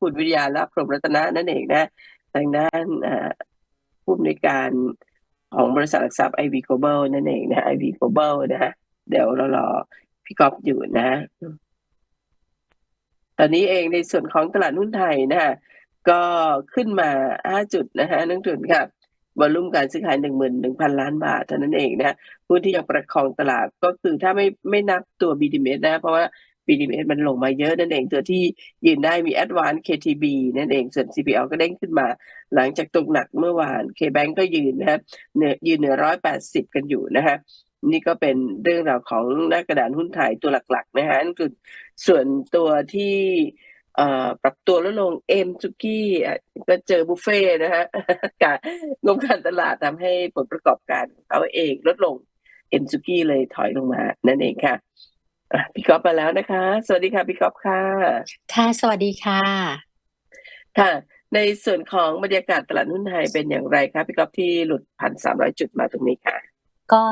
คุณวิทยาและพรหมรัตนะนั่นเองนะทางด้านเอ่อผู้อำนวยการของบริษัทหลักทรัพย์ IV Global นั่นเองนะ IV Global นะฮะเดี๋ยวเรารอพี่ก๊อฟอยู่นะ ตอนนี้เองในส่วนของตลาดหุ้นไทยนะฮะก็ขึ้นมา 5 จุดนะฮะนักทุนครับวอลุ่มการซื้อขาย 11,000 ล้านบาทเท่านั้นเองนะหุ้นที่ยังประคองตลาดก็คือถ้าไม่ไม่นับตัว BDMs นะ เพราะว่า BDMs มันลงมาเยอะนั่นเอง ตัวที่ยืนได้มี Advance KTB นั่นเอง ส่วน CPL ก็เด้งขึ้นมา หลังจากตกหนักเมื่อวาน KBank ก็ยืนนะครับเหนือยืนเหนือ180กันอยู่นะฮะนี่ก็เป็นเรื่องราวของหน้ากระดานหุ้นไทยตัวหลักๆนะฮะนั่นคือส่วนตัวที่ปรับตัวลดลงเอ็มซุกี้ก็เจอบุฟเฟ่นะฮะการงบการตลาดทำให้ผลประกอบการเขาเองลดลงเอ็มซุกี้เลยถอยลงมานั่นเองค่ะ พี่ก๊อฟมาแล้วนะคะ สวัสดีค่ะพี่ก๊อฟค่ะ ค่ะ สวัสดีค่ะ ค่ะ ในส่วนของบรรยากาศตลาดหุ้นไทยเป็นอย่างไรคะพี่ก๊อฟที่หลุดพันสามร้อยจุดมาตรงนี้ค่ะ ก็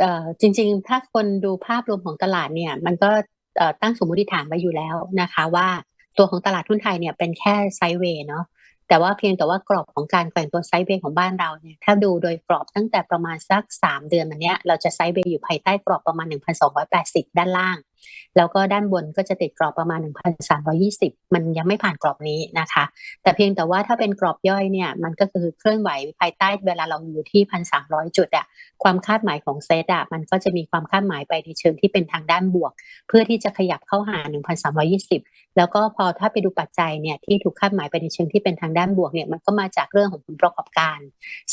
เอ่อจริงๆ ถ้าคนดูภาพรวมของตลาดเนี่ย มันก็เอ่อตั้งสมมติฐานไว้อยู่แล้วนะคะ ว่าตัวของตลาดหุ้นไทยเนี่ยเป็นแค่ไซด์เวย์เนาะแต่ว่าเพียงแต่ว่ากรอบของการแกว่งตัวไซด์เวย์ของบ้านเราเนี่ยถ้าดูโดยกรอบตั้งแต่ประมาณสัก 3 เดือนมาเนี้ยเราจะไซด์เวย์อยู่ภายใต้กรอบประมาณ 1,280 ด้านล่าง แล้วก็ด้านบนก็จะติดกรอบประมาณ 1,320 มันยังไม่ผ่านกรอบนี้นะคะ แต่เพียงแต่ว่าถ้าเป็นกรอบย่อยเนี่ยมันก็คือเคลื่อนไหวภายใต้เวลาเราอยู่ที่ 1,300 จุดอะความคาดหมายของเซตอะมันก็จะมีความคาดหมายไปในเชิงที่เป็นทางด้านบวก เพื่อที่จะขยับเข้าหา 1,320 แล้วก็พอถ้าไปดูปัจจัยเนี่ยที่ถูกคาดหมายไปในเชิงที่เป็นทางด้านบวกเนี่ยมันก็มาจากเรื่องของผลประกอบการ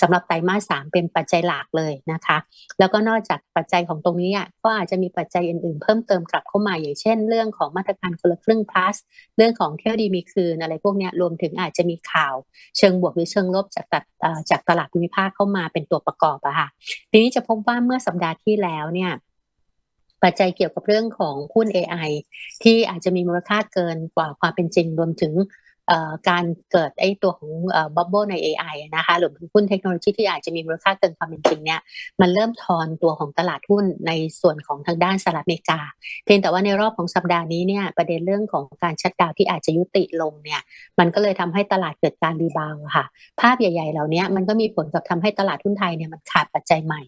สำหรับไตรมาส3เป็นปัจจัยหลักเลยนะคะ แล้วก็นอกจากปัจจัยของตรงนี้อะก็อาจจะมีปัจจัยอื่นๆ เพิ่มเติมกลับเข้ามาอย่างเช่น เรื่องของมาตรการคนละครึ่ง plus เรื่องของเที่ยวดีมีคืนอะไรพวกนี้รวมถึงอาจจะมีข่าวเชิงบวกหรือเชิงลบจากตัดจากตลาดภูมิภาคเข้ามาเป็นตัวประกอบอะค่ะทีนี้จะพบว่าเมื่อสัปดาห์ที่แล้วเนี่ยปัจจัยเกี่ยวกับเรื่องของหุ้น AI ที่อาจจะมีมูลค่าเกินกว่าความเป็นจริง รวมถึง การเกิดไอ้ตัวของบับเบิลใน AI อนะคะหรือหุ้นเทคโนโลยีที่อาจจะมีมูลค่าเกินความเป็นจริงเนี่ยมันเริ่มทอนตัวของตลาดหุ้นในส่วนของทางด้านสหรัฐอเมริกา เพียงแต่ว่าในรอบของสัปดาห์นี้เนี่ยประเด็นเรื่องของการชัดดาวที่อาจจะยุติลงเนี่ยมันก็เลยทำให้ตลาดเกิดการรีบาวค่ะ ภาพใหญ่ ๆ เหล่านี้มันก็มีผลกับทำให้ตลาดหุ้นไทยเนี่ยมันขาดปัจจัยใหม่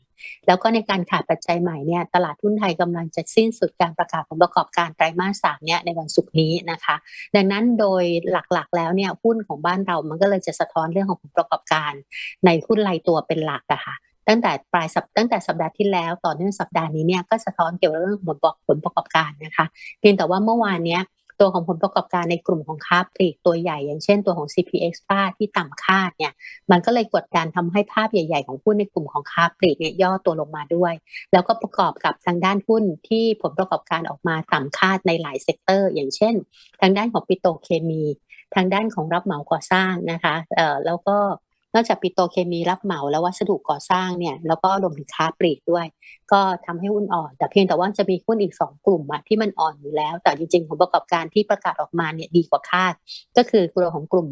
แล้วก็ในการขาดปัจจัยใหม่เนี่ยตลาดหุ้นไทยกำลังจะสิ้นสุดการประกาศผลประกอบการไตรมาสสามเนี่ยในวันศุกร์นี้นะคะ ดังนั้นโดยหลักๆ แล้วเนี่ยหุ้นของบ้านเรามันก็เลยจะสะท้อนเรื่องของผลประกอบการ ในหุ้นรายตัวเป็นหลักอะค่ะตั้งแต่ปลายสัปตั้งแต่สัปดาห์ที่แล้วต่อเนื่องสัปดาห์นี้เนี่ยก็สะท้อนเกี่ยวกับเรื่องผลประกอบการนะคะ เพียงแต่ว่าเมื่อวานเนี้ย ตัวของผลประกอบการในกลุ่มของค้าปลีกตัวใหญ่ อย่างเช่นตัวของ CPX ป้าที่ต่ำคาดเนี่ยมันก็เลยกดดันทำให้ภาพใหญ่ ๆ ของหุ้นในกลุ่มของค้าปลีกเนี่ยย่อตัวลงมาด้วย แล้วก็ประกอบกับทางด้านหุ้นที่ผลประกอบการออกมาต่ำคาดในหลายเซกเตอร์ อย่างเช่น ทางด้านของปิโตเคมี ทางด้านของรับเหมาก่อสร้างนะคะแล้วก็ นอกจากปิโตเคมีรับเหมาแล้ววัสดุก่อสร้างเนี่ยแล้วก็รวมถึงค้าปลีกด้วย ก็ทำให้หุ้นอ่อน แต่เพียงแต่ว่าจะมีหุ้นอีกสองกลุ่มอะที่มันอ่อนอยู่แล้ว แต่จริงๆผลประกอบการที่ประกาศออกมาเนี่ยดีกว่าคาด ก็คือตัวของกลุ่ม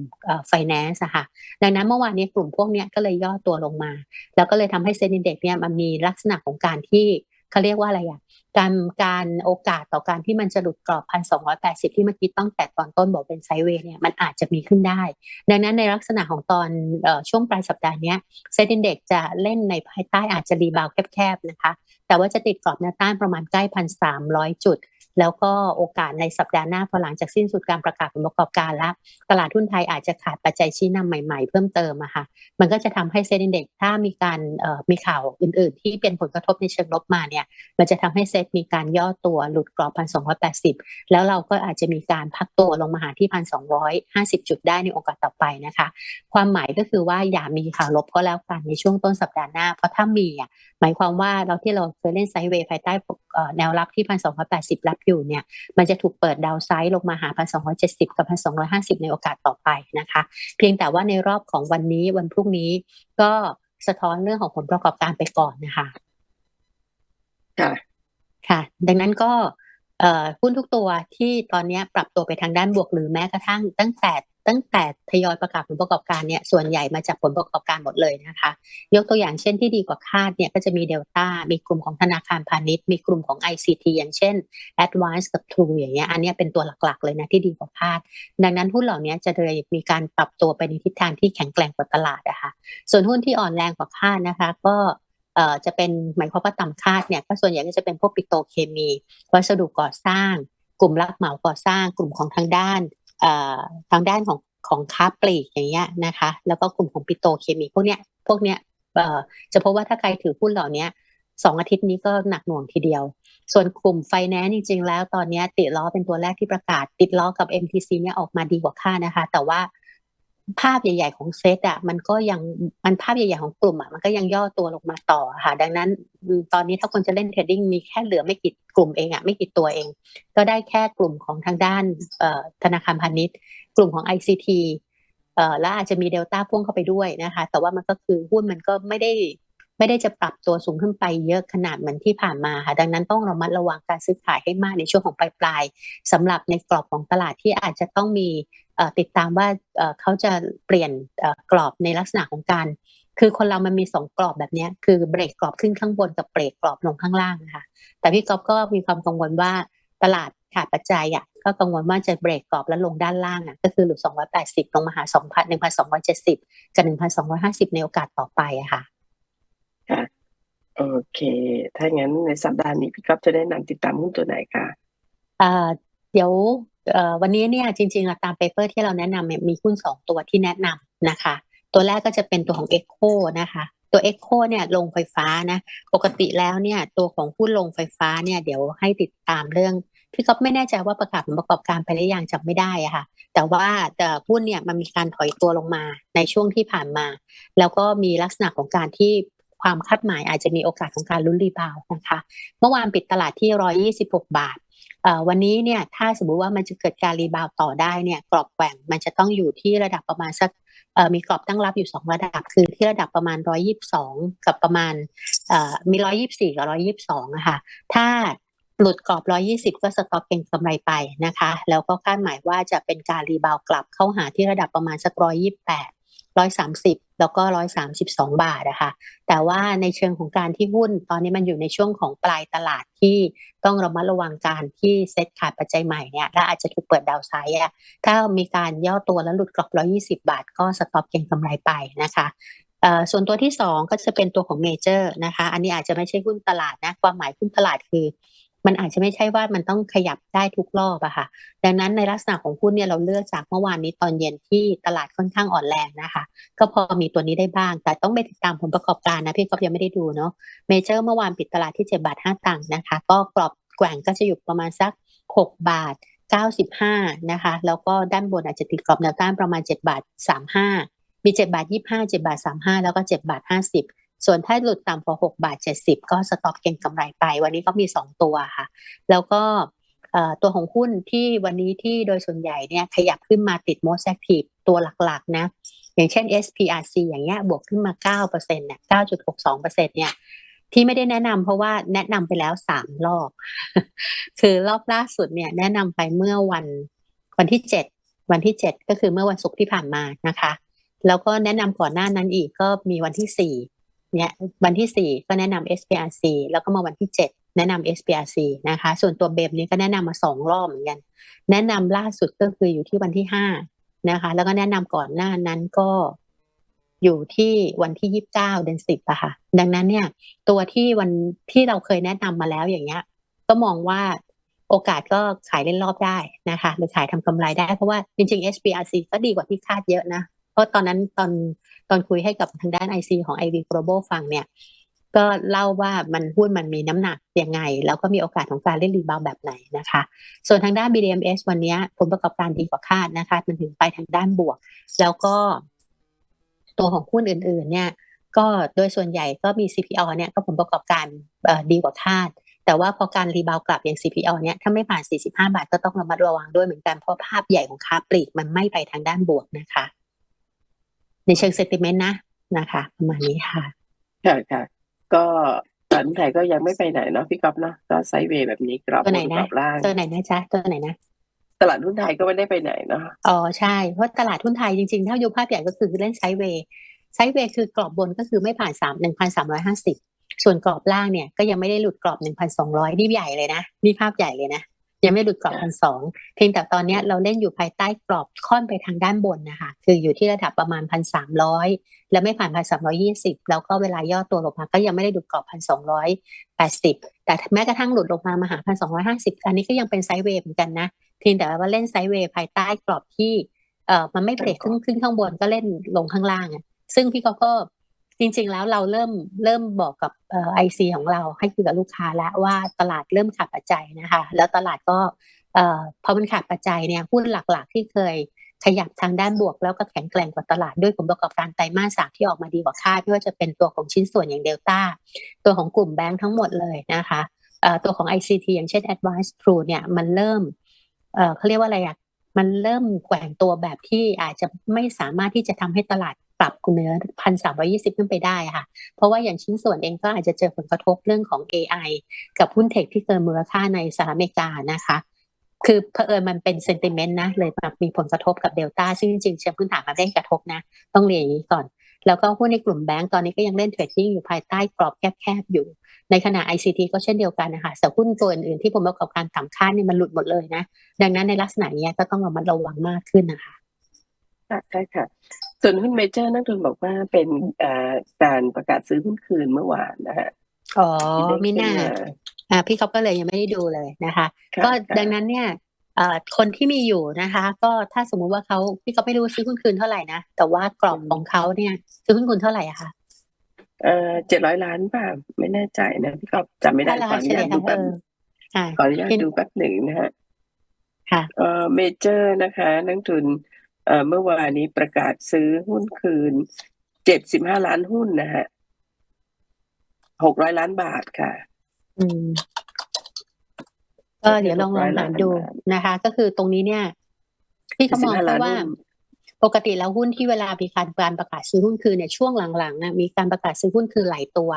ไฟแนนซ์ค่ะดังนั้นเมื่อวานนี้กลุ่มพวกเนี้ยก็เลยย่อตัวลงมา แล้วก็เลยทำให้เซ็นดีเด็กเนี่ยมันมีลักษณะของการที่ เขาเรียกว่าอะไรอะการการโอกาสต่อการที่มันจะหลุดกรอบพันสองร้อยแปดสิบที่เมื่อกี้ต้องแตะตอนต้นบอกเป็นไซเวย์เนี่ยมันอาจจะมีขึ้นได้ ดังนั้นในลักษณะของตอนออช่วงปลายสัปดาห์นี้เซ็นดีเด็กจะเล่นในภายใต้อาจจะรีบาวแคบๆนะคะ แต่ว่าจะติดกรอบแนวต้านประมาณใกล้พันสามร้อยจุด แล้วก็โอกาสในสัปดาห์หน้าพอหลังจากสิ้นสุดการประกาศผลประกอบการแล้ว ตลาดหุ้นไทยอาจจะขาดปัจจัยชี้นำใหม่ๆ เพิ่มเติมอะค่ะมันก็จะทำให้เซ็นดีเด็กถ้ามีการมีข่าวอื่น ๆ ที่เป็นผลกระทบในเชิงลบมาเนี่ยมันจะทำให้เซ็ตมีการย่อตัวหลุดกรอบพันสองร้อยแปดสิบแล้วเราก็อาจจะมีการพักตัวลงมาหาที่พันสองร้อยห้าสิบจุดได้ในโอกาสต่อไปนะคะ ความหมายก็คือว่าอย่ามีข่าวลบก็แล้วกันในช่วงต้นสัปดาห์หน้า เพราะถ้ามีอะหมายความว่าเราที่เราเคยเล่นไซด์เวย์ภายใต้แนวรับที่พันสองร้อยแปดสิบรับอยู่เนี่ยมันจะถูกเปิดดาวไซด์ลงมาหาพันสองร้อยเจ็ดสิบกับพันสองร้อยห้าสิบในโอกาสต่อไปนะคะ เพียงแต่ว่าในรอบของวันนี้วันพรุ่งนี้ก็สะท้อนเรื่องของผลประกอบการไปก่อนนะคะ ค่ะ ค่ะ ดังนั้นก็เอ่อ หุ้นทุกตัวที่ตอนนี้ปรับตัวไปทางด้านบวกหรือแม้กระทั่ง ตั้งแต่ตั้งแต่ทยอยประกาศผลประกอบการเนี่ยส่วนใหญ่มาจากผลประกอบการหมดเลยนะคะยกตัวอย่างเช่นที่ดีกว่าคาดเนี่ยก็จะมีเดลต้ามีกลุ่มของธนาคารพาณิชย์มีกลุ่มของ ICT อย่างเช่น Advance กับ True อย่างเงี้ยอันนี้เป็นตัวหลักๆเลยนะที่ดีกว่าคาด ดังนั้นหุ้นเหล่านี้จะเลยมีการปรับตัวไปในทิศทางที่แข็งแกร่งกว่าตลาดอะคะส่วนหุ้นที่อ่อนแรงกว่าคาดนะคะ ก็ เอ่อจะเป็นหมายความว่าต่ำคาดเนี่ยก็ส่วนใหญ่ก็จะเป็นพวกปิโตเคมี วัสดุก่อสร้าง กลุ่มรับเหมาก่อสร้าง กลุ่มของทางด้านเอ่อทางด้านของของค้าปลีกอย่างเงี้ยนะคะ แล้วก็กลุ่มของปิโตเคมีพวกเนี้ยพวกเนี้ยเอ่อจะพบว่าถ้าใครถือหุ้นเหล่านี้สองอาทิตย์นี้ก็หนักหน่วงทีเดียว ส่วนกลุ่มไฟแนนซ์จริง ๆ แล้วตอนเนี้ยติดล้อเป็นตัวแรกที่ประกาศติดล้อกับ MTC เนี่ยออกมาดีกว่าค่านะคะ แต่ว่า ภาพใหญ่ ๆ ของเซตอะมันก็ยังมันภาพใหญ่ ๆ ของกลุ่มอะมันก็ยังย่อตัวลงมาต่อค่ะ ดังนั้นตอนนี้ถ้าคนจะเล่นเทรดดิ้งมีแค่เหลือไม่กี่กลุ่มเองอะไม่กี่ตัวเอง ก็ได้แค่กลุ่มของทางด้านธนาคารพาณิชย์ กลุ่มของ ICT เอ่อและอาจจะมีเดลต้าพ่วงเข้าไปด้วยนะคะ แต่ว่ามันก็คือหุ้นมันก็ไม่ได้ไม่ได้จะปรับตัวสูงขึ้นไปเยอะขนาดเหมือนที่ผ่านมาค่ะดังนั้นต้องระมัดระวังการซื้อขายให้มากในช่วงของปลายๆสำหรับในกรอบของตลาดที่อาจจะต้องมี ติดตามว่าเอ่อเขาจะเปลี่ยนเอ่อกรอบในลักษณะของการคือคนเรามันมีสองกรอบแบบเนี้ยคือเบรกกรอบขึ้นข้างบนกับเบรกกรอบลงข้างล่างนะคะแต่พี่ก๊อฟก็มีความกังวลว่าตลาดขาดปัจจัยอะก็กังวลว่าจะเบรกกรอบแล้วลงด้านล่างอะก็คือหลุด 280 ลงมาหา 2,000 1,270 กับ 1,250 ในโอกาสต่อไปอะค่ะโอเค ถ้างั้นในสัปดาห์นี้พี่ก๊อฟจะแนะนำติดตามหุ้นตัวไหนคะเอ่อเดี๋ยวเอ่อ วันนี้เนี่ยจริงๆตามเปเปอร์ที่เราแนะนำมีหุ้นสองตัวที่แนะนำนะคะ ตัวแรกก็จะเป็นตัวของ Echo นะคะตัว Echo เนี่ยลงไฟฟ้านะปกติแล้วเนี่ยตัวของหุ้นลงไฟฟ้าเนี่ยเดี๋ยวให้ติดตามเรื่องพี่ก๊อฟไม่แน่ใจว่าประกาศผลประกอบการไปหรือยังจำไม่ได้อะค่ะ แต่ว่าแต่หุ้นเนี่ยมันมีการถอยตัวลงมาในช่วงที่ผ่านมา แล้วก็มีลักษณะของการที่ความคาดหมายอาจจะมีโอกาสของการลุ้นรีบาวด์นะคะ เมื่อวานปิดตลาดที่ 126 บาท วันนี้เนี่ยถ้าสมมุติว่ามันจะเกิดการรีบาวต่อได้เนี่ยกรอบแกว่งมันจะต้องอยู่ที่ระดับประมาณสักมีกรอบตั้งรับอยู่ 2 ระดับ คือที่ระดับประมาณ 122 กับประมาณเอ่อมี 124 กับ 122อะค่ะถ้าหลุดกรอบ 120 ก็สต็อปเก็งกำไรไปนะคะ แล้วก็คาดหมายว่าจะเป็นการรีบาวกลับเข้าหาที่ระดับประมาณสัก 128 130แล้วก็132บสองบาทนะคะแต่ว่าในเชิงของการที่หุ้นตอนนี้มันอยู่ในช่วงของปลายตลาดที่ต้องระมัดระวังการที่เซ็ตขาดปัจจัยใหม่เนี่ยและอาจจะถูกเปิดดาวไซด์อะถ้ามีการย่อตัวแล้วหลุดกรอบ120บาท ก็สต็อปเก็งกำไรไปนะคะส่วนตัวที่สองก็จะเป็นตัวของเมเจอร์นะคะ อันนี้อาจจะไม่ใช่หุ้นตลาดนะ ความหมายหุ้นตลาดคือ มันอาจจะไม่ใช่ว่ามันต้องขยับได้ทุกรอบอะค่ะ ดังนั้นในลักษณะของหุ้นเนี่ยเราเลือกจากเมื่อวานนี้ตอนเย็นที่ตลาดค่อนข้างอ่อนแรงนะคะ ก็พอมีตัวนี้ได้บ้าง แต่ต้องไปติดตามผลประกอบการนะพี่ก๊อฟยังไม่ได้ดูเนาะเมเจอร์เมื่อวานปิดตลาดที่7บาท5ตังค์นะคะ ก็กรอบแกว่งก็จะอยู่ประมาณสัก 6 บาท 95 นะคะ แล้วก็ด้านบนอาจจะติดกรอบแนวต้านประมาณ 7 บาท 35 มี 7 บาท 25 7 บาท 35 แล้วก็ 7 บาท 50 ส่วนถ้าหลุดต่ำกว่า6บาท70 ก็สต็อปเก็งกำไรไป วันนี้ก็มี 2 ตัวค่ะ แล้วก็ตัวของหุ้นที่วันนี้ที่โดยส่วนใหญ่เนี่ยขยับขึ้นมาติด most active ตัวหลักๆนะ อย่างเช่น SPRC อย่างเงี้ยบวกขึ้นมา 9%เนี่ย 9.62%เนี่ยที่ไม่ได้แนะนำเพราะว่าแนะนำไปแล้ว3รอบ คือรอบล่าสุดเนี่ย แนะนำไปเมื่อวันวันที่7วันที่7ก็คือเมื่อวันศุกร์ที่ผ่านมานะคะ แล้วก็แนะนำก่อนหน้านั้นอีกก็มีวันที่4 เนี่ยวันที่ 4 ก็แนะนำ SPRC แล้วก็มาวันที่ 7 แนะนำ SPRC นะคะ ส่วนตัวเบมนี้ก็แนะนำมาสองรอบเหมือนกัน แนะนำล่าสุดก็คืออยู่ที่วันที่ 5 นะคะ แล้วก็แนะนำก่อนหน้านั้นก็อยู่ที่วันที่ 29 เดือน10อะค่ะ ดังนั้นเนี่ย ตัวที่วันที่เราเคยแนะนำมาแล้วอย่างเงี้ย ก็มองว่าโอกาสก็ขายเล่นรอบได้นะคะหรือขายทำกำไรได้ เพราะว่าจริงๆ SPRC ก็ดีกว่าที่คาดเยอะนะ เพราะตอนนั้นตอนตอนคุยให้กับทางด้าน IC ของ IV Global ฟังเนี่ยก็เล่าว่ามันหุ้นมันมีน้ำหนักยังไง แล้วก็มีโอกาสของการเล่นรีบาวแบบไหนนะคะ ส่วนทางด้าน BDMs วันนี้ผลประกอบการดีกว่าคาดนะคะ มันถึงไปทางด้านบวก แล้วก็ ตัวของหุ้นอื่น ๆ เนี่ย ก็โดยส่วนใหญ่ก็มี CPO เนี่ยก็ผลประกอบการดีกว่าคาด แต่ว่าพอการรีบาวกลับอย่าง CPO เนี่ยถ้าไม่ผ่าน 45 บาทก็ต้องระมัดระวังด้วยเหมือนกันเพราะภาพใหญ่ของค้าปลีกมันไม่ไปทางด้านบวกนะคะ ในเชิงเซนติเมนต์นะนะคะ ประมาณนี้ค่ะค่ะค่ะก็ตลาดหุ้นไทยก็ยังไม่ไปไหนเนาะพี่ก๊อฟเนาะก็ไซด์เวย์แบบนี้กรอบบตัวไหนนกนะรอบล่าง ตัวไหนนะจ๊ะตัวไหนนะ ตลาดหุ้นไทยก็ไม่ได้ไปไหนเนาะอ๋อใช่ เพราะตลาดหุ้นไทยจริงๆ ถ้าดูภาพใหญ่ก็คือเล่นไซด์เวย์ไซด์เวย์คือกรอบบนก็คือไม่ผ่านสามหนึ่งพันสามร้อยห้าสิบส่วนกรอบล่างเนี่ยก็ยังไม่ได้หลุดกรอบหนึ่งพันสองร้อยนี่ใหญ่เลยนะ นี่ภาพใหญ่เลยนะ ยังไม่หลุดกรอบพันสองเพียงแต่ตอนเนี้ยเราเล่นอยู่ภายใต้กรอบค่อนไปทางด้านบนนะคะคืออยู่ที่ระดับประมาณพันสามร้อยแล้วไม่ผ่านพันสามร้อยี่สิบแล้วก็เวลาย่อตัวลงมาก็ยังไม่ได้หลุดกรอบพันสองร้อยแปดสิบแต่แม้กระทั่งหลุดลงมามาหาพันสองร้อยห้าสิบอันนี้ก็ยังเป็นไซด์เวย์เหมือนกันนะเพียงแต่ว่าเล่นไซด์เวย์ภายใต้กรอบที่เอ่อมันไม่เบรกขึ้นขึ้นข้างบนก็เล่นลงข้างล่างอะซึ่งพี่ก็ก็ จริงๆแล้วเราเริ่มเริ่มบอกกับไอซีของเราให้คุยกับลูกค้าแล้วว่าตลาดเริ่มขาดปัจจัยนะคะ แล้วตลาดก็เอ่อพอมันขาดปัจจัยเนี่ยหุ้นหลักๆ ที่เคยขยับทางด้านบวกแล้วก็แข็งแกร่งกว่าตลาดด้วยผลประกอบการไตรมาสสามที่ออกมาดีกว่าคาดไม่ว่าจะเป็นตัวของชิ้นส่วนอย่างเดลต้าตัวของกลุ่มแบงค์ทั้งหมดเลยนะคะตัวของ ICT อย่างเช่น Advice True เนี่ยมันเริ่มเขาเรียกว่าอะไรอะมันเริ่มแกว่งตัวแบบที่อาจจะไม่สามารถที่จะทำให้ตลาด ปรับเนื้อพันสามร้อยี่สิบขึ้นไปได้ค่ะ เพราะว่าอย่างชิ้นส่วนเองก็อาจจะเจอผลกระทบเรื่องของ AI กับหุ้นเทคที่เกินมูลค่าในสหรัฐอเมริกานะคะ คือเผอิญมันเป็นเซนติเมนต์นะ เลยแบบมีผลกระทบกับเดลต้าซึ่งจริงๆเชิงพื้นฐานมันได้กระทบนะ ต้องเรียนอย่างนี้ก่อน แล้วก็หุ้นในกลุ่มแบงก์ตอนนี้ก็ยังเล่นเทรดดิ้งอยู่ภายใต้กรอบแคบๆอยู่ ในขณะ ICT ก็เช่นเดียวกันนะคะแต่หุ้นตัวอื่นๆที่ผลประกอบการต่ำค่าเนี่ยมันหลุดหมดเลยนะ ดังนั้นในลักษณะนี้ก็ต้องระมัดระวังมากขึ้นนะคะ ค่ะใช่ค่ะ ส่วนหุ้นเมเจอร์นักทุนบอกว่าเป็นอ่าการประกาศซื้อหุ้นคืนเมื่อวานนะฮะอ๋อที่ได้มิขึ้นน่ามาอ่าพี่เขาก็เลยยังไม่ได้ดูเลยนะคะค่ะก็ค่ะดังนั้นเนี่ยเอ่อคนที่มีอยู่นะคะ ก็ถ้าสมมุติว่าเขาพี่เขาไม่รู้ซื้อหุ้นคืนเท่าไหร่นะ แต่ว่ากรอบของเขาเนี่ยซื้อหุ้นคืนเท่าไหร่อะคะเอ่อเจ็ดร้อยล้านป่ะไม่แน่ใจนะพี่ก๊อฟจำไม่ได้ถ้าราขอคาอนุเฉญาลี่ตยดูค่ะเอแป๊บออ่าขออนุญาตพี่ดูแป๊บหนึ่งนะฮะค่ะเอ่อเมเจอร์นะคะ นักทุน เอ่อเมื่อวานนี้ประกาศซื้อหุ้นคืนเจ็ดสิบห้าล้านหุ้นนะฮะหกร้อยล้านบาทค่ะ อืมก็เดี๋ยวลองลอง600หาดูล้านบาทนะคะ ก็คือตรงนี้เนี่ยพี่เขามอง75แค่ล้านว่าหุ้นปกติแล้วหุ้นที่เวลามีการการประกาศซื้อหุ้นคืนเนี่ยช่วงหลังๆอะมีการประกาศซื้อหุ้นคืนหลายตัว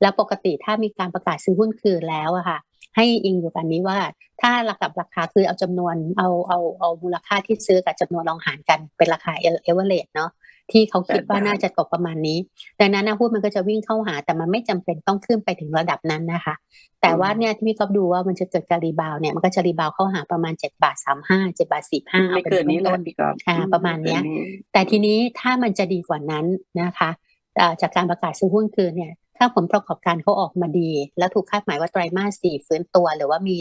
แล้วปกติถ้ามีการประกาศซื้อหุ้นคืนแล้วอะค่ะ ให้อิงอยู่กันนี้ว่า ถ้าระกับราคาคือเอาจำนวนเอาเอาเอามูลค่าที่ซื้อกับจำนวนลองหารกันเป็นราคาเอเวอเรเนาะที่เขาคิดว่าน่าจะตกประมาณนี้ ดังนั้นนะหุ้นมันก็จะวิ่งเข้าหา แต่มันไม่จำเป็นต้องขึ้นไปถึงระดับนั้นนะคะ แต่ว่าเนี่ยที่พี่ก๊อฟดูว่ามันจะเกิดการรีบาวด์เนี่ยมันก็จะรีบาวด์เข้าหาประมาณเจ็ดบาทสามห้าเจ็ดบาทสี่ห้าไม่เกินนี้แหละต้นพี่ก๊อฟอ่าประมาณเนี้ย แต่ทีนี้ถ้ามันจะดีกว่านั้นนะคะเอ่อจากการประกาศซื้อหุ้นคืนเนี่ย ถ้าผลประกอบการเขาออกมาดี แล้วถูกคาดหมายว่าไตรมาสสี่ฟื้นตัว หรือว่ามี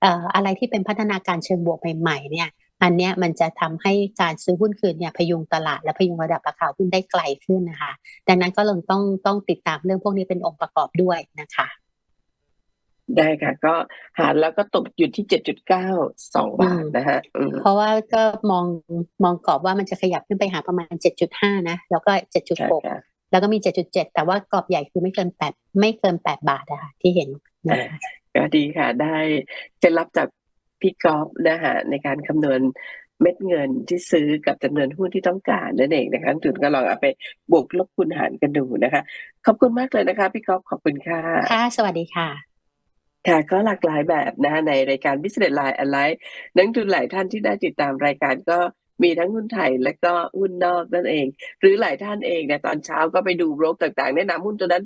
เอ่ออะไรที่เป็นพัฒนาการเชิงบวกใหม่ๆเนี่ยอันเนี้ยมันจะทำให้การซื้อหุ้นคืนเนี่ยพยุงตลาดและพยุงระดับราคาหุ้นได้ไกลขึ้นนะคะ ดังนั้นก็ลงต้องต้องติดตามเรื่องพวกนี้เป็นองค์ประกอบด้วยนะคะ ได้ค่ะ ก็หารแล้วก็ตกอยู่ที่เจ็ดจุดเก้าสองบาทนะฮะอืมเพราะว่าก็มองมองกรอบว่ามันจะขยับขึ้นไปหาประมาณ7.5นะ แล้วก็ใช่7.6ค่ะ แล้วก็มี 7.7 แต่ว่ากรอบใหญ่คือไม่เกิน8ไม่เกิน 8 บาทอะค่ะที่เห็นนะคะก็ดีค่ะ ได้เคล็ดลับจากพี่กอฟนะฮะในการคำนวณเม็ดเงินที่ซื้อกับจำนวนหุ้นที่ต้องการนั่นเองนะคะทุนก็ลองเอาไปบวกลบคูณหารกันดูนะคะ ขอบคุณมากเลยนะคะ พี่กอฟขอบคุณค่ะค่ะ สวัสดีค่ะค่ะก็หลากหลายแบบนะในรายการ Business Line อะไรนักลงทุนหลายท่านที่ได้ติดตามรายการก็ มีทั้งหุ้นไทยและก็หุ้นนอกนั่นเอง หรือหลายท่านเองเนี่ยตอนเช้าก็ไปดูโบรกต่างๆ แนะนำหุ้นตัวนั้น